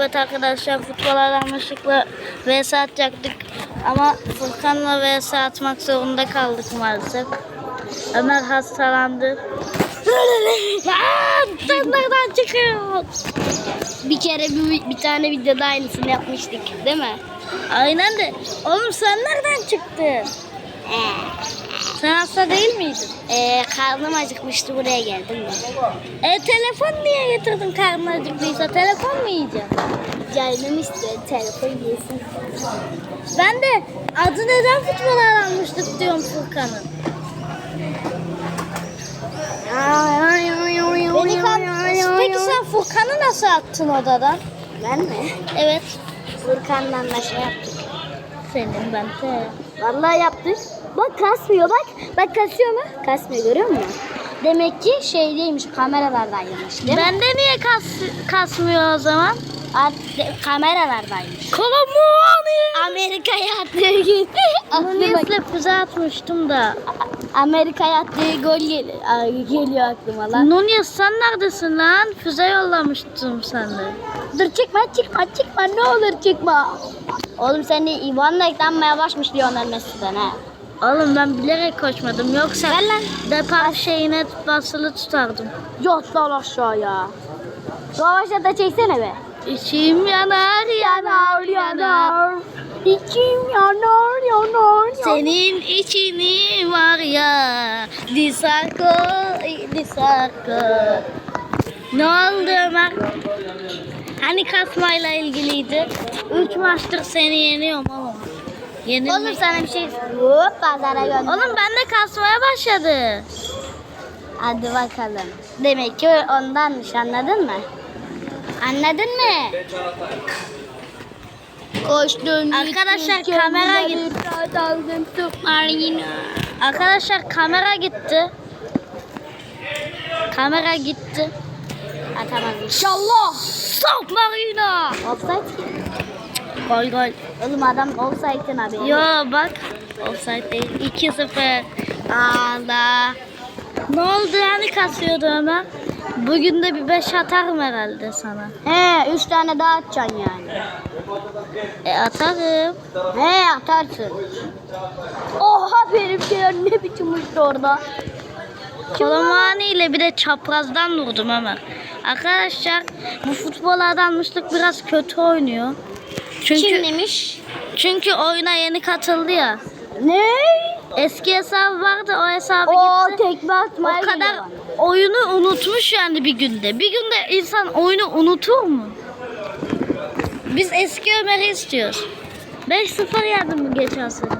Evet arkadaşlar futbol aranmışlıkla vs atacaktık. Ama Furkan'la vs atmak zorunda kaldık maalesef. Ömer hastalandı. Nereden çıkıyor? Bir kere bir, bir tane videoda aynısını yapmıştık değil mi? Aynen de. Oğlum sen nereden çıktın? Sen hasta değil miydin? Ee, karnım acıkmıştı buraya geldim de. E telefon niye getirdin karnın acıktıysa? Telefon mu yiyeceksin? Canım istiyor telefon yesin. Ben de adı neden futbol aranmıştık diyorum Furkan'ın. Beni kan... Peki sen Furkan'ı nasıl attın odadan? Ben mi? Evet. Furkan'la da şey yaptık. Senin ben de. Vallahi yaptık. Bak kasmıyor bak. Bak kasıyor mu? Kasmıyor görüyor musun? Demek ki şeydeymiş kameralardaymış değil mi? Bende niye kas, kasmıyor o zaman? At- de- kameralardaymış. Kolumu Amerika'ya attığı gün. Nunes'le füze atmıştım da. Amerika'ya attığı gol gel Ay, geliyor aklıma lan. Nunes sen neredesin lan? Füze yollamıştım sende. Dur çıkma çıkma çıkma ne olur çıkma. Oğlum sen de Ivan eklenmeye başmış Lionel Messi'den ha. Oğlum ben bilerek koşmadım. Yoksa Ver lan. depar şeyine basılı tutardım. Yat lan aşağıya. Yavaşça da çeksene be. İçim yanar yanar yanar. İçim yanar yanar Senin içini var ya Disarko Disarko Ne oldu Ömer? Hani kasmayla ilgiliydi? Üç maçtır seni yeniyorum oğlum. Yenilmek. Oğlum sana bir şey Hop pazara gönder. Oğlum ben de kasmaya başladı. Hadi bakalım. Demek ki ondanmış anladın mı? Anladın mı? Koştun. Arkadaşlar, kamera gitti. Arkadaşlar kamera gitti. Kamera gitti. Atamaz inşallah. Stop Marina. Offside. Gol gol. Oğlum adam offside'ın haberi. Yo bak. Offside değil. 2-0. Allah. Ne oldu yani kasıyordu Ömer? Bugün de bir 5 atarım herhalde sana. He, üç tane daha atacaksın yani. E atarım. He, atarsın. Oha benimkiler ne biçim uçtu orada. Kolomani ile bir de çaprazdan vurdum Ömer. Arkadaşlar bu futbol adammışlık biraz kötü oynuyor. Çünkü Kim demiş? çünkü oyuna yeni katıldı ya. Ne? Eski hesabı vardı o hesabı O gitti. tekme atmaya O kadar geliyor. oyunu unutmuş yani bir günde. Bir günde insan oyunu unutur mu? Biz eski Ömer'i istiyoruz. 5-0 yendim geçen sene?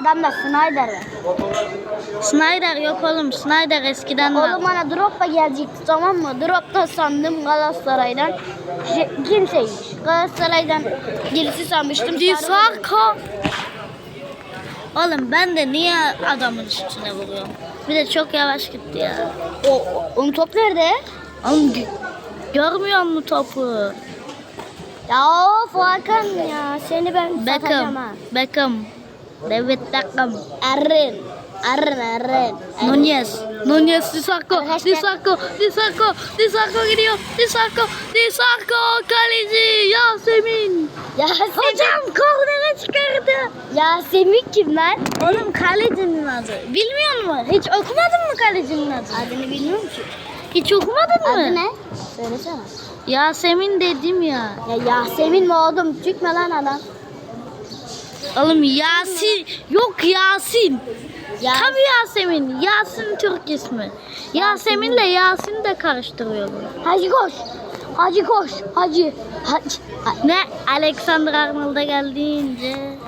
Adamda Snyder var. Snyder yok oğlum. Snyder eskiden var. Oğlum bana Drogba gelecekti tamam mı? Drogba sandım Galatasaray'dan. Şey, kimseymiş. Galatasaray'dan gerisi sanmıştım. Di Sarı- Sarko. Oğlum ben de niye adamın üstüne vuruyorum? Bir de çok yavaş gitti ya. O, onun top nerede? Oğlum gö- görmüyor musun topu? Ya of Hakan ya. Seni ben satacağım Beckham. ha. Beckham. David Beckham. Errin. Errin Errin. Nunez. Nunez Di Sarko. Arkadaşlar- Di Sarko. Di Sarko. Di Sarko gidiyor. Di Sarko. Di Sarko. Kaleci Yasemin. Yasemin. Hocam kornere çıkardı. Yasemin kim lan? Oğlum kalecinin adı. Bilmiyor musun? Hiç okumadın mı kalecinin adını? Adını bilmiyorum ki. Hiç okumadın mı? Adı ne? Söylesene. Yasemin dedim ya. Ya Yasemin mi oğlum? Çıkma lan adam. Oğlum Yasin. Yok Yasin. Ya Tabii Yasemin. Yasin Türk ismi. Yasemin'le Yasin de karıştırıyor bunu. Hacı koş. Hacı koş. Hacı. Hacı. Ha- Ne? Alexander Arnold'a geldiğince.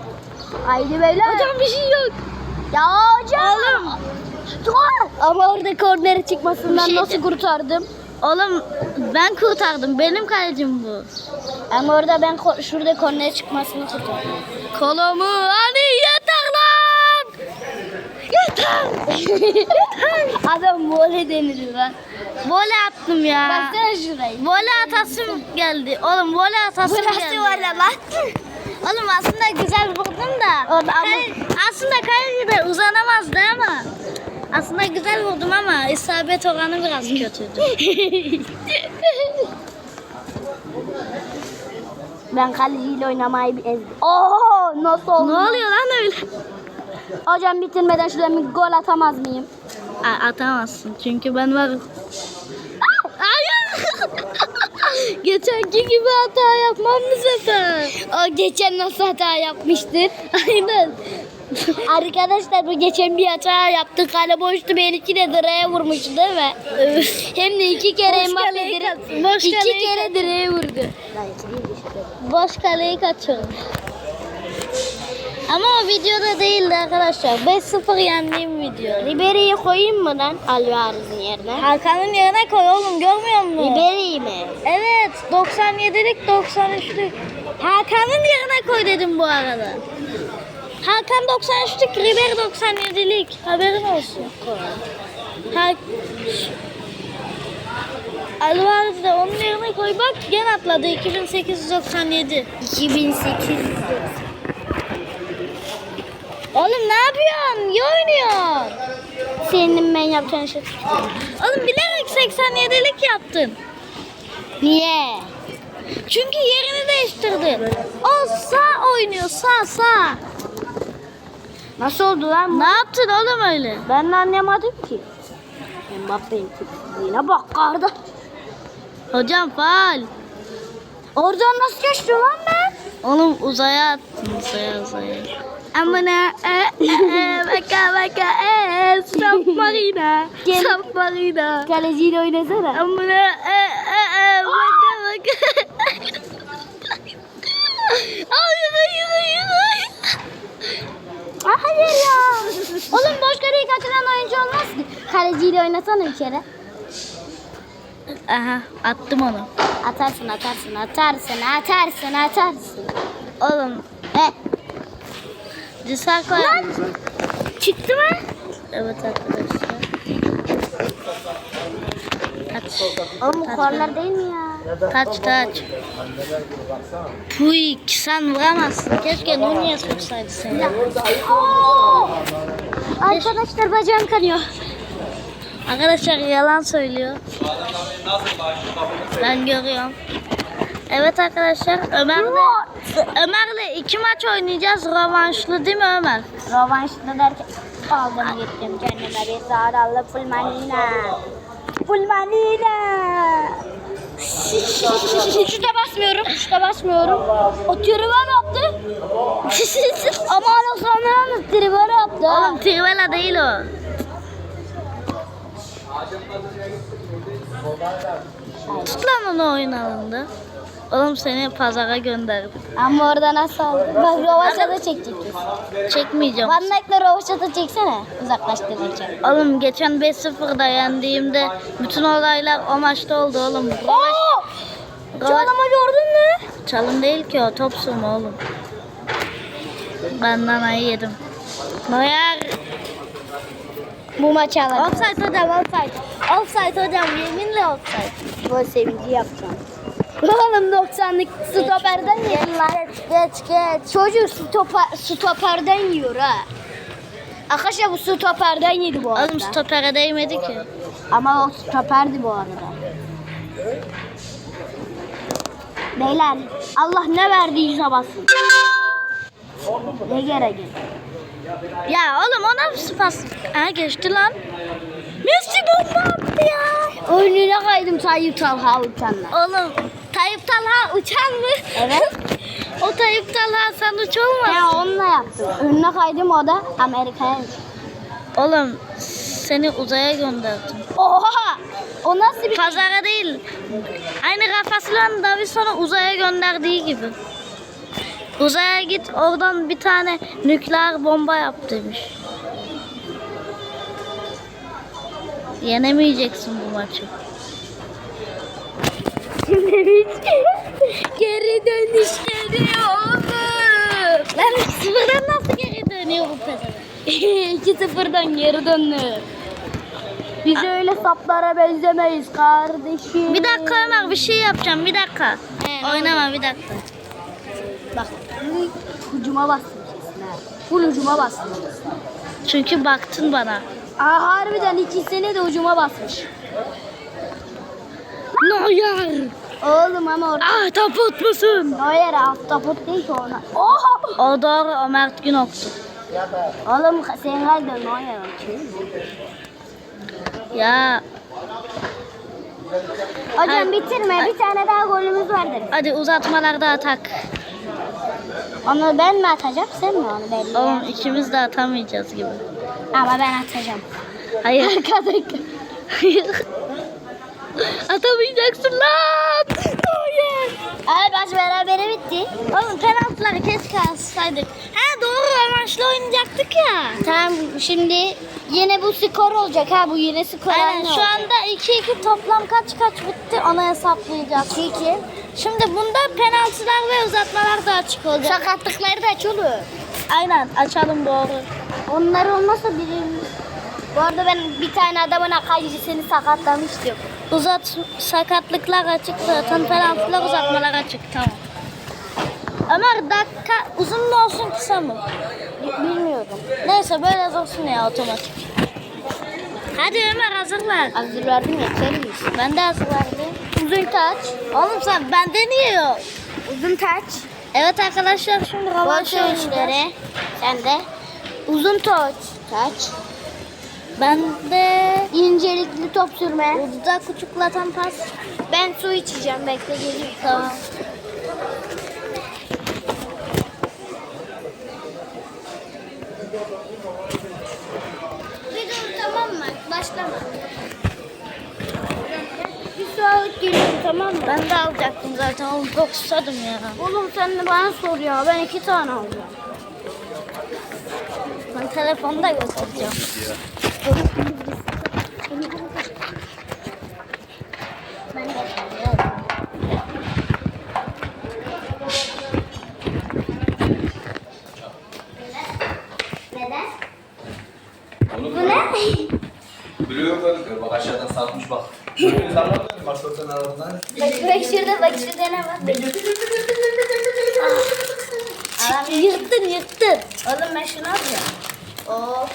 Haydi beyler. Hocam bir şey yok. Ya hocam. Oğlum. Ama orada kornere çıkmasından şey nasıl kurtardım? Oğlum ben kurtardım. Benim kalecim bu. Ama orada ben ko- şurada kornere çıkmasını kurtardım. Kolumu hani yeter lan. Yeter. Adam vole denir lan. Voley attım ya. Baksana şurayı. Voley atasım geldi. Oğlum voley atasım geldi. Burası ya lan. Oğlum aslında güzel vurdum da. O da ama- Kale- aslında kaleci de uzanamazdı ama. Aslında güzel vurdum ama isabet oranı biraz kötüydü. Ben kaleciyle oynamayı ezdim. Oo nasıl oldu? ne oluyor lan öyle? Hocam bitirmeden şurada bir gol atamaz mıyım? A- atamazsın çünkü ben varım. Hayır. Geçenki gibi hata yapmam bu sefer. O geçen nasıl hata yapmıştın? Aynen. Arkadaşlar bu geçen bir hata yaptı. Kale boştu. Benimki de direğe vurmuştu değil mi? Hem de iki kere Mbappe kaç- boş iki kaleyi kere direğe vurdu. Boş kaleyi kaçırdım. Ama o videoda değildi arkadaşlar. 5-0 yendiğim video. Ribery'i koyayım mı lan Alvarez'in yerine? Hakan'ın yerine koy oğlum görmüyor musun? Ribery'i mi? Evet 97'lik 93'lük. Hakan'ın yerine koy dedim bu arada. Hakan 93'lük, Ribery 97'lik. Haberin olsun. Ha Alvarez de onun yerine koy bak gene atladı 2897. 2800. Oğlum ne yapıyorsun? İyi oynuyorsun. Senin ben yapacağın şey. Oğlum bilerek 87'lik yaptın. Niye? Çünkü yerini değiştirdi. O sağ oynuyor sağ sağ. Nasıl oldu lan? Ne yaptın oğlum öyle? Ben de anlamadım ki. Mbappe'nin tipsizliğine bak karda. Hocam faal. Oradan nasıl geçti lan ben? Oğlum uzaya attın uzaya uzaya. Amına e e e baka baka e submarina submarina. Kaleciyle oynasana. Amına e e e baka baka. Hayır hayır hayır hayır. Hayır ya. Oğlum boş kaleyi kaçıran oyuncu olmaz ki. Kaleciyle oynasana bir kere. Aha attım onu. Atarsın atarsın atarsın atarsın atarsın. Oğlum He. Cisako Lan. Çıktı mı? Evet arkadaşlar. Kaç. Oğlum bu korner değil mi ya? Kaç kaç. Puy sen vuramazsın. Keşke Nunez vursaydı seni. Arkadaşlar bacağım kanıyor. Arkadaşlar yalan söylüyor. Ben görüyorum. Evet arkadaşlar Ömer'le Ömer'le iki maç oynayacağız. Rövanşlı değil mi Ömer? Rövanşta derken aldım gittim kendime bir zararlı fulmanina. Fulmanina. Şurada basmıyorum, şurada basmıyorum. O tribün attı. Ama anasını tribün attı. Oğlum Trivela değil o. Tut lan onu oyun alanında. Oğlum seni pazara gönderdim. Ama orada nasıl aldı? Bak Rovaşat'a çekecek. Çekmeyeceğim. Van Dijk'le Rovaşat'a çeksene uzaklaştırırken. Oğlum geçen 5-0'da yendiğimde bütün olaylar o maçta oldu oğlum. Oo! Rövaş- Çalımı gördün mü? Çalım değil ki o top mu oğlum. Ben nanayı yedim. Noyer. Bu maçı alacağım. Offside hocam offside. Offside hocam yeminle offside. Bu sevinci yapacağım. Oğlum 90'lık stoperden yiyor. Geç geç. Çocuk stoper, stoperden yiyor ha. Arkadaşlar bu stoperden yedi bu arada. Oğlum stopere değmedi ki. Ama o stoperdi bu arada. Beyler Allah ne verdiyse basın. Ne gerek? Ya oğlum ona mı pas? Ha geçti lan. Messi bomba attı ya. Önüne kaydım Tayyip Talha uçanla. Oğlum Tayyip Talha uçan mı? Evet. o Tayyip Talha sen uç olmaz. Ben onunla yaptım. Önüne kaydım o da Amerika'ya. Oğlum seni uzaya gönderdim. Oha! O nasıl bir... Pazara değil. Aynı Rafaslan Davidson'u uzaya gönderdiği gibi. Uzaya git oradan bir tane nükleer bomba yap demiş. Yenemeyeceksin bu maçı. Geri dönüşleri olur. Lan sıfırdan nasıl geri dönüyor bu kadar? 2-0'dan geri döndü. Biz öyle saplara benzemeyiz kardeşim. Bir dakika Ömer bir şey yapacağım bir dakika. He, Oynama bir dakika. Bak. Hücuma bastım kesin ha. Full hücuma bastım kesin. Çünkü baktın bana. Aa, harbiden ikisini de ucuma basmış. Neuer. Oğlum ama orada. Ah taput musun? Neuer ahtapot değil ki ona. Oha! O doğru o Mert Günok'tu. Oğlum sen herhalde Neuer Ya Hocam Hayır. bitirme. Bir tane daha golümüz vardır. hadi uzatmalarda atak. Onu ben mi atacağım sen mi onu belli? Oğlum ikimiz de atamayacağız gibi. Ama ben atacağım. Hayır. Arkadaki. Atamayacaksın lan. Hayır. Abi maç berabere bitti. Oğlum penaltıları keşke atsaydık. Ha doğru amaçlı oynayacaktık ya. Tamam şimdi yine bu skor olacak ha bu yine skor Aynen şu anda 2-2 toplam kaç kaç bitti onu hesaplayacağız. 2-2. Şimdi bunda penaltılar ve uzatmalar da açık olacak. Sakatlıkları da açılıyor. Aynen açalım doğru. Onlar olmasa birimiz. Bu arada ben bir tane adamın akayicisini sakatlamıştım. Uzat sakatlıklar açık zaten penaltılar uzatmalar açık tamam. Ömer dakika uzun mu olsun kısa mı? Bilmiyorum. Neyse böyle olsun ya otomatik. Hadi Ömer hazır ver. Hazır verdim yeter miyiz? Ben de hazır verdim. Uzun taç. Oğlum sen bende niye yok? Uzun taç. Evet arkadaşlar şimdi oynayacağız. sevinçleri. Sen de. Uzun taç. Taç. Ben de İncelikli top sürme. ucuza küçüklatan pas. Ben su içeceğim. Bekle geleyim. Tamam. Bir dur tamam mı? Başlama. Bir su alıp geliyorum tamam mı? Ben de alacaktım zaten oğlum çok susadım ya. Oğlum sen de bana sor ya. Ben iki tane alacağım. Ben telefonu da bak şurada bak şurada ne var? Adam yırttın yırttın. Oğlum ben şunu alacağım. Of.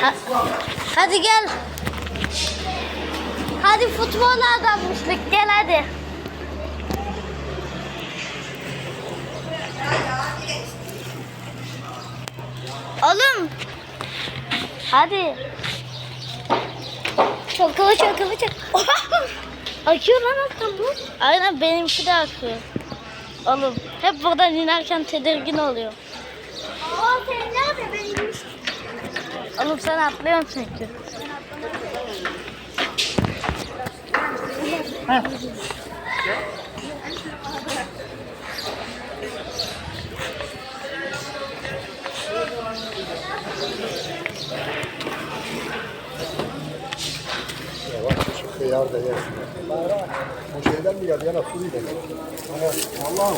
Ha- hadi gel. Hadi futbola adammıştık gel hadi. Oğlum. Hadi. Çakalı çakalı çak. Akıyor lan alttan bu. Aynen benimki de akıyor. Oğlum hep buradan inerken tedirgin oluyor. Sen. Oğlum sen atlıyorsun çünkü. Yavaş şu kıyar da yersin. Bu şeyden mi geldi? Yana. Ana, Allah'ım.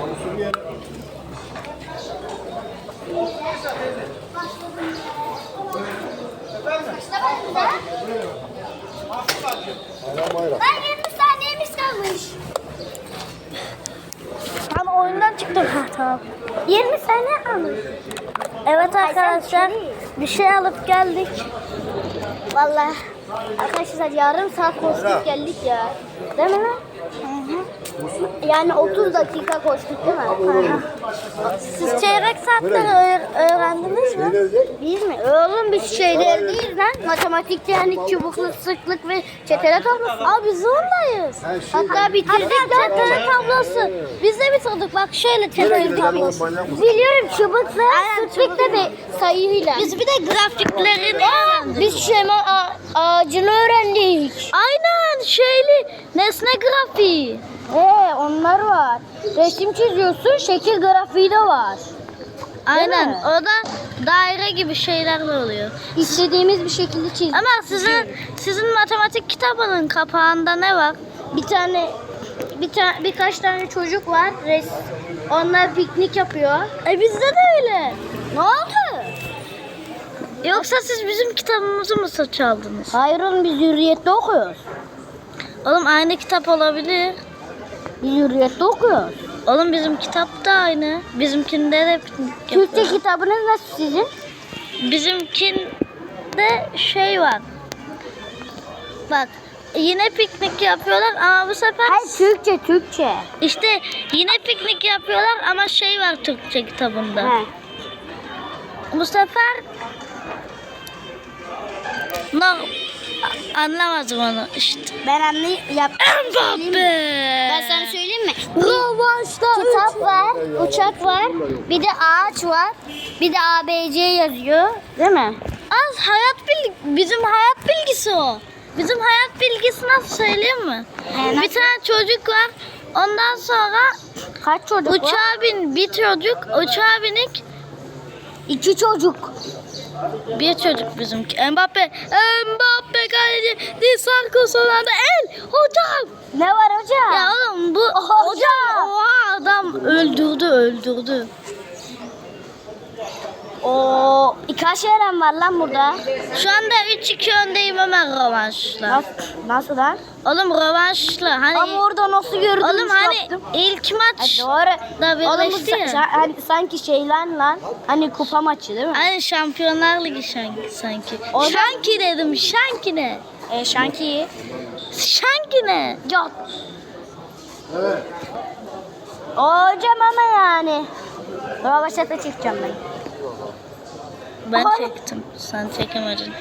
Bu Suriye... Bayram bayram. Ben 20 saniyemiz kalmış. Ben oyundan çıktım. Ha tamam. 20 saniye kalmış. Evet arkadaşlar bir şey alıp geldik. Vallahi arkadaşlar yarım saat koştuk geldik ya. Değil mi lan? Yani 30 dakika koştuk değil mi? Siz çeyrek saatleri öğ- öğrendiniz mi? Biz mi? Oğlum biz şeyler değil lan. Matematikte yani çubukluk, sıklık ve çetele tablosu. Abi biz ondayız. Şey, Hatta bitirdik Hatta çetele tablosu. Biz de bitirdik bak şöyle çetele tablosu. Biliyorum çubukla, sıklıkla ve sayıyla. Biz bir de grafiklerini öğrendik. Biz şema ağacını öğrendik. Aynen şeyli nesne grafiği. He onlar var. Resim çiziyorsun, şekil grafiği de var. Aynen mi? o da daire gibi şeyler de oluyor. İstediğimiz bir şekilde çiz. Ama sizin sizin matematik kitabının kapağında ne var? Bir tane bir tane birkaç tane çocuk var. Res onlar piknik yapıyor. E bizde de öyle. Ne oldu? Yoksa siz bizim kitabımızı mı çaldınız? Hayır oğlum biz hürriyette okuyoruz. Oğlum aynı kitap olabilir. Hürriyette okuyoruz. Oğlum bizim kitap da aynı. Bizimkinde de piknik Türkçe kitabınız nasıl sizin? Bizimkinde şey var. Bak yine piknik yapıyorlar ama bu sefer Hayır Türkçe Türkçe. işte yine piknik yapıyorlar ama şey var Türkçe kitabında. He. Bu sefer no anlamadım onu işte. Ben anlı yap. Ben sana söyleyeyim mi? Kitap var, uçak var, bir de ağaç var, bir de ABC yazıyor. Değil mi? Az hayat bilgi bizim hayat bilgisi o. Bizim hayat bilgisi nasıl söyleyeyim mi? He, nasıl? Bir tane çocuk var. Ondan sonra Kaç çocuk var? uçağa bin bir çocuk, uçağa binik İki çocuk. Bir çocuk bizimki. Mbappe, Mbappe kaleci, Di Sarko son anda el hocam. Ne var hocam? Ya oğlum bu Hocam. hocam oha adam öldürdü öldürdü. Oo, kaç yeren var lan burada? Şu anda 3-2 öndeyim hemen rövanşla. Nasıl, nasıl lan? Oğlum rövanşla hani Ama orada nasıl gördün? oğlum hani yaptım? ilk Ha, maç doğru. da birleşti ya. sa- hani sanki şey lan lan. Hani kupa maçı değil mi? Hani Şampiyonlar Ligi şanki, sanki. Orada- Şanki dedim, şanki ne? E, şanki. Şanki ne? Yok. Evet. Hocam ama yani. Rövaşata çıkacağım ben. Ben çektim, sen çekemedin.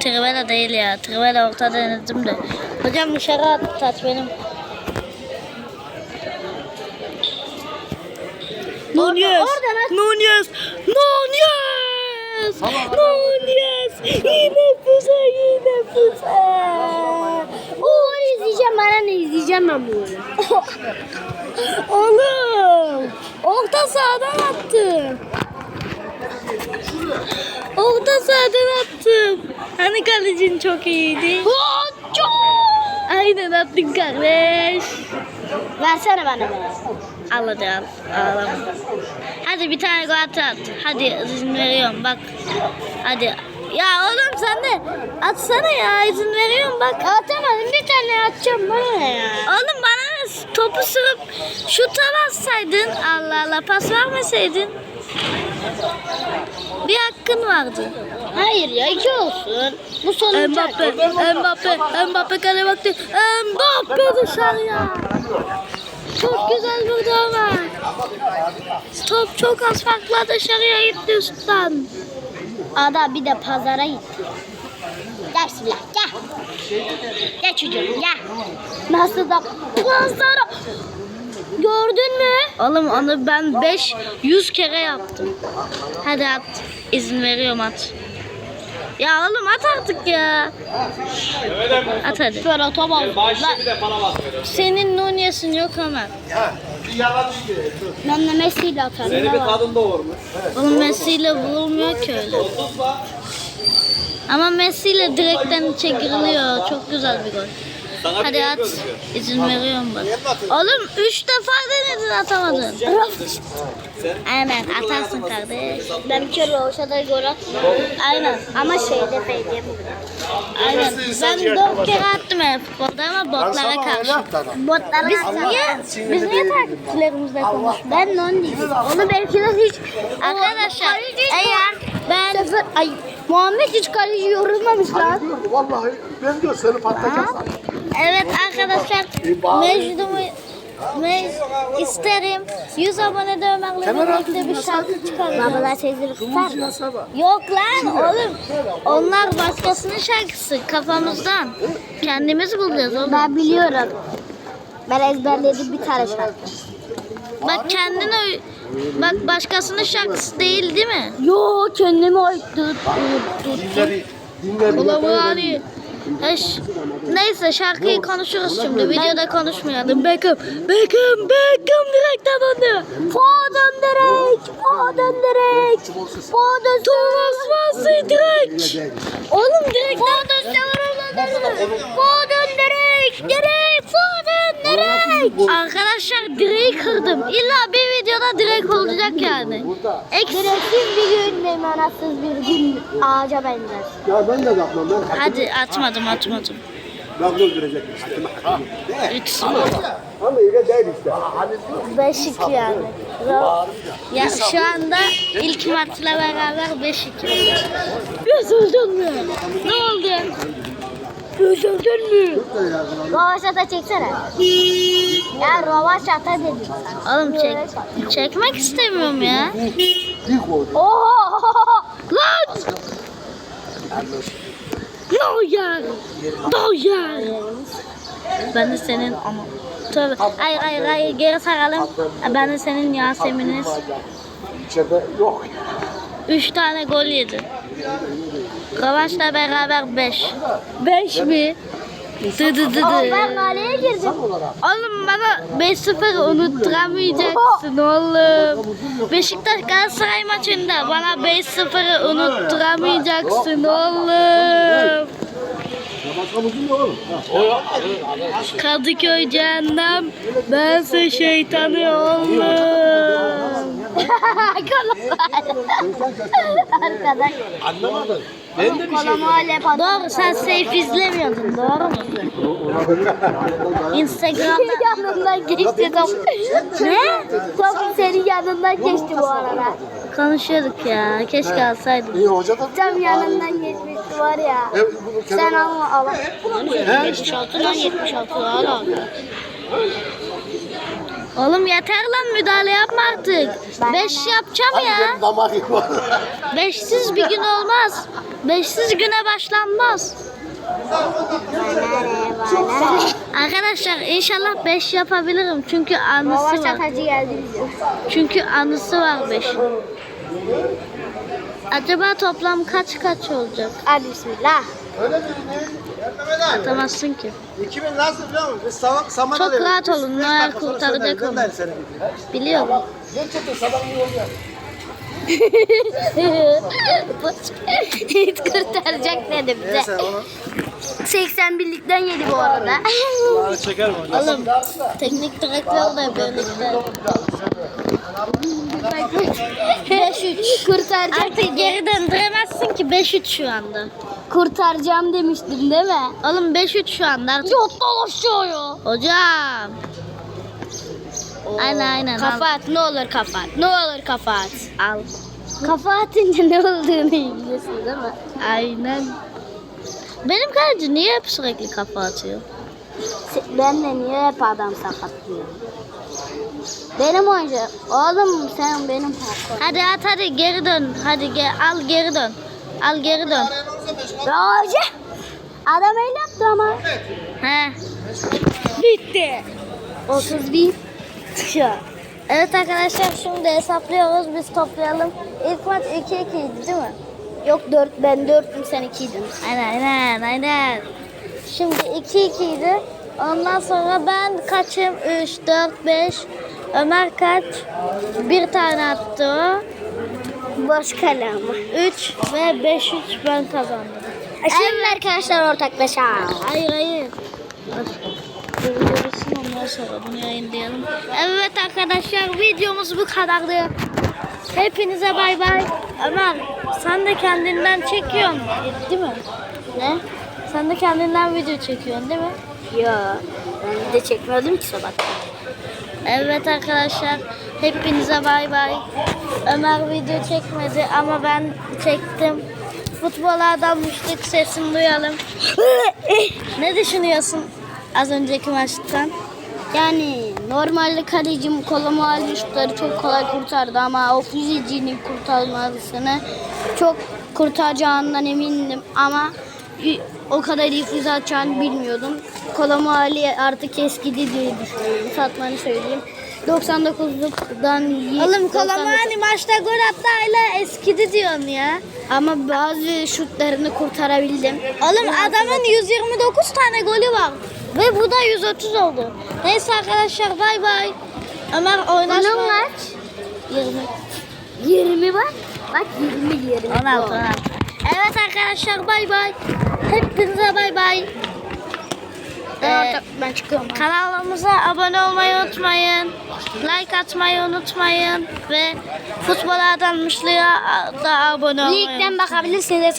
Trivela değil ya, Trivela orta denedim de. Hocam dışarı at, taç benim. Nunez. Nunez, Nunez, Nunez, yine füze, yine füze. Oo izleyeceğim bana ne izleyeceğim ben bu oyunu. Oğlum, orta sahadan attım. Orta sahadan attım. Hani kalecin çok iyiydi. Aynen attın kardeş. Versene bana be. Al hadi bir tane gol at at. Hadi izin veriyorum bak. Hadi. Ya oğlum sen de atsana ya izin veriyorum bak. Atamadım bir tane atacağım bana ne ya. Oğlum bana ne? topu sürüp şuta bassaydın Allah Allah pas vermeseydin. Bir hakkın vardı. Hayır ya iki olsun. Bu sonuncu. Mbappe, Mbappe, Mbappe kale baktı. Mbappe dışarıya. Çok güzel vurdu ama. Top çok az farkla dışarıya gitti üstten. Ada bir de pazara gitti. Gel Bismillah gel. Gel çocuğum gel. Nasıl da pazara. Gördün mü? Oğlum onu ben 5 100 kere yaptım. Hadi at. İzin veriyorum at. Ya oğlum at artık ya. At hadi. Şöyle otoban. Senin Nunez'in yok Ömer. Ben de Messi ile atarım. Seni bir var? kadın doğurmuş. Oğlum Messi ile vurulmuyor ki öyle. Ama Messi ile direkten çekiliyor. Çok güzel bir gol. Hadi at. İzin veriyorum bak. Oğlum 3 defa denedin atamadın. Aynen atarsın kardeş. Ben bir kere Roşa'da gol attım. Aynen. Ama şeyde feyde Aynen. Ben dört kere attım hep futbolda ama botlara karşı. Botlara Biz niye, biz niye takipçilerimizle konuşmuyoruz? Ben non değilim. Onu belki de hiç Arkadaşlar eğer ben Sefer, ay Muhammed hiç kaleci yorulmamış lan. Vallahi ben diyor seni patlatacağım. evet arkadaşlar Mecnun'u Mec isterim 100 abone de Ömer'le birlikte bir şarkı çıkaralım. Babalar sesleri mı? Yok lan oğlum. Onlar başkasının şarkısı kafamızdan. Kendimiz bulacağız oğlum. Ben biliyorum. Ben ezberledim bir tane şarkı. Bak kendin oy- Bak başkasının şarkısı değil değil mi? Yo kendime ait. Tut, tut, tut. Dinleri, dinleri. Ulan bu hani. Eş. Neyse şarkıyı konuşuruz şimdi. Videoda konuşmayalım. Beckham, Beckham, Beckham direkten döndü. Foden direkt. Foden direkt. Foden Thomas Vasi direkt. Oğlum direkt. Foden Foden direkt. Direkt. Arkadaşlar direği kırdım. İlla bir videoda direk olacak yani. Eks. Direksiz bir gün de manatsız bir gün ağaca benzer. Ya ben de yapmam. Ben Hadi atmadım atmadım. Lafı öldürecek. Hakkımı hakkımı. Üç. Ama öyle değil işte. 5-2 yani. Ya şu anda ilk maçla beraber 5-2. Üzüldün mü? Ne oldu? Üzüldün mü? Rovaşata çeksene. Ya rovaşata dedim. Oğlum çek. Çekmek istemiyorum ya. Oho! Lan! No yer. Ben de senin ama. Tövbe. Hayır hayır hayır geri saralım. Ben de senin Yasemin'iniz. İçeride yok. Üç tane gol yedi. Kavaş'la beraber beş. Beş mi? Dı dı dı Ama dı. ben kaleye girdim. Oğlum bana 5-0 unutturamayacaksın oğlum. Beşiktaş Galatasaray maçında bana 5-0'ı unutturamayacaksın oğlum? Kadıköy cehennem, bense şeytanı oğlum. Arkadaş. Anlamadın. Kolumu öyle patladı. Doğru sen safe izlemiyordun doğru mu? Instagram'da yanından geçti top. ne? Top senin yanından geçti bu arada. Konuşuyorduk ya keşke alsaydım. İyi hoca da. Tam yanından geçmişti var ya. E, bunu Sen ama ama. 76'dan 76 hala. Oğlum yeter lan müdahale yapma artık. 5 yapacağım ya. 5'siz bir gün olmaz. 5'siz güne başlanmaz. Arkadaşlar inşallah 5 yapabilirim. Çünkü anısı Baba var. şakacı geldi bize. Çünkü anısı var 5. Acaba toplam kaç kaç olacak? Hadi bismillah. Öyle birini. Atamazsın ki. 2000 nasıl biliyor musun? Biz saman Çok alıyoruz. rahat olun, Noel kurtaracak onu. Biliyorum. Gerçekten saman iyi oluyor. Hiç kurtaracak dedi bize. Neyse onu. 81'likten yedi bu arada. Çekerim hocam. Oğlum teknik direktörle birlikte. 5-3. Kurtaracak Artık geri döndüremezsin ki 5-3 şu anda. Kurtaracağım demiştim değil mi? Oğlum 5-3 şu anda artık. Aşağıya. Hocam. Aynen aynen. Kafa al. at ne olur kafa at. Ne olur kafa at. Al. Kafa atınca ne olduğunu biliyorsun değil mi? Aynen. Benim kaleci niye hep sürekli kafa atıyor? Se- Ben de niye hep adam sakatlıyor? Benim oyuncu. Oğlum sen benim hakkım. Hadi at hadi geri dön. Hadi gel al geri dön. Al geri dön. Hoca. Adam öyle yaptı ama. He. Bitti. 31. Şu. Evet arkadaşlar şimdi hesaplıyoruz. Biz toplayalım. İlk maç 2-2 idi değil mi? Yok 4 ben 4'tüm sen 2'ydin. Aynen aynen aynen. Şimdi 2-2 idi. Ondan sonra ben kaçım? 3, 4, 5. Ömer kaç? Bir tane attı o. Boş kale ama. 3 ve 5-3 ben kazandım. Şimdi arkadaşlar ortaklaşa. Hayır hayır. Durdurursun ondan sonra bunu yayınlayalım. Evet arkadaşlar videomuz bu kadardı. Hepinize bay bay. Ömer sen de kendinden çekiyorsun değil mi? Ne? Sen de kendinden video çekiyorsun değil mi? Yo. Ben de çekmiyordum ki sabah. Evet arkadaşlar hepinize bay bay. Ömer video çekmedi ama ben çektim. Futbola adammıştık sesini duyalım. ne düşünüyorsun az önceki maçtan? Yani normalde kalecim kolumu aldı şutları çok kolay kurtardı ama o füzecinin kurtarmasını çok kurtaracağından emindim ama o kadar iyi füze atacağını bilmiyordum. Kolumu Ali artık eskidi diye düşünüyorum. Fatma'nı söyleyeyim. 99'luktan y- Oğlum 99 Kolomani maçta gol attı hala eskidi diyorsun ya. ama bazı şutlarını kurtarabildim. Oğlum adamın 129 tane golü var. Ve bu da 130 oldu. Neyse arkadaşlar bay bay. Ömer oynaşma. Onun kaç? 20. 20 bak. Bak 20 20. 16 16. Evet arkadaşlar bay bay. Hepinize bay bay. Ee, ben çıkıyorum. kanalımıza abone olmayı unutmayın. Like atmayı unutmayın. Ve futbol adanmışlığa da abone olmayı Linkten bakabilirsiniz.